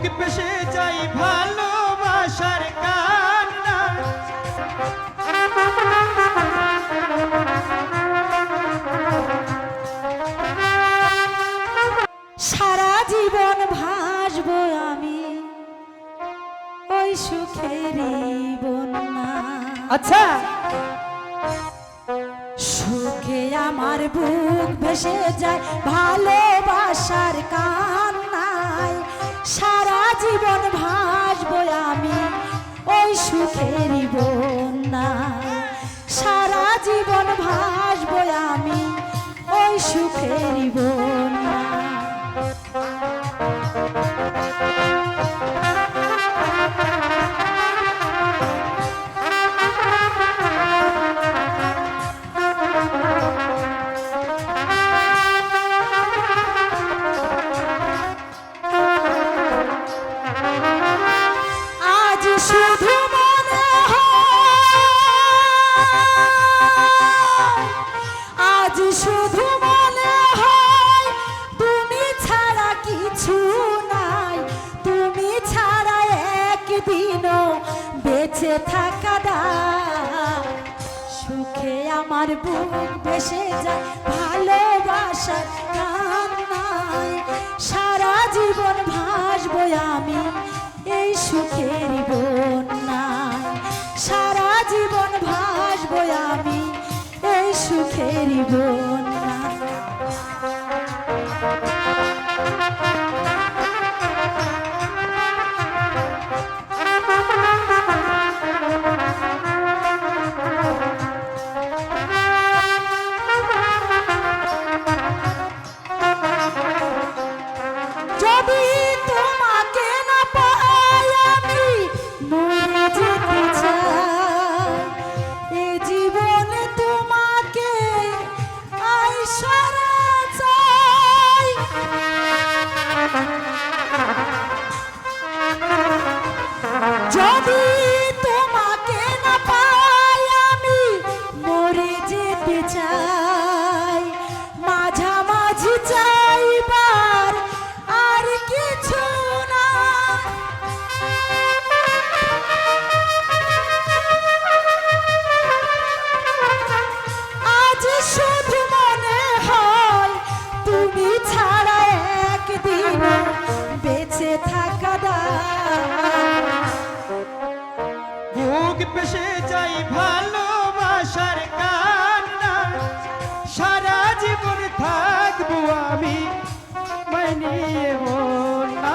বুক পেশে যাই ভালোবাসার কান্না। সারা জীবন ভাসব আমি ওই সুখের বন্যা। আচ্ছা। সুখে আমার বুক ভেসে যায় ভালোবাসার কান। সারা জীবন ভাসবো আমি ওই সুখের বন্যা। সারা জীবন ভাসবো আমি ওই সুখের বন্যায় বেঁচে থাকা। সুখে আমার বুক বেসে যায় ভালোবাসার কান্নায়। সারা জীবন ভাসবো আমি এই সুখের বন্যায়। সারা জীবন ভাসবো আমি এই সুখের বন্যায়। i'm Bobby! মানিয়ে না।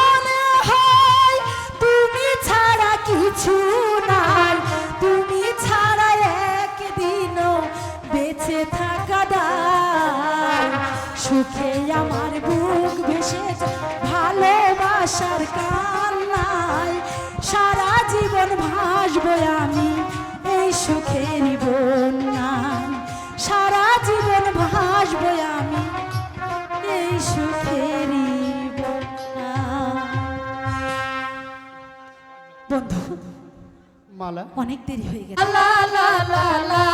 বেঁচে থাকা দায় সুখে আমার বুক ভেসে ভালোবাসার কান্নায়। সারা জীবন ভাসবো আমি এই সুখের বন্যায় সারা জীবন ভাসবো আমি এই সুখেরই বন্যায়। বন্ধু মালা। অনেক দেরি হয়ে গেছে। লা লা লা লা।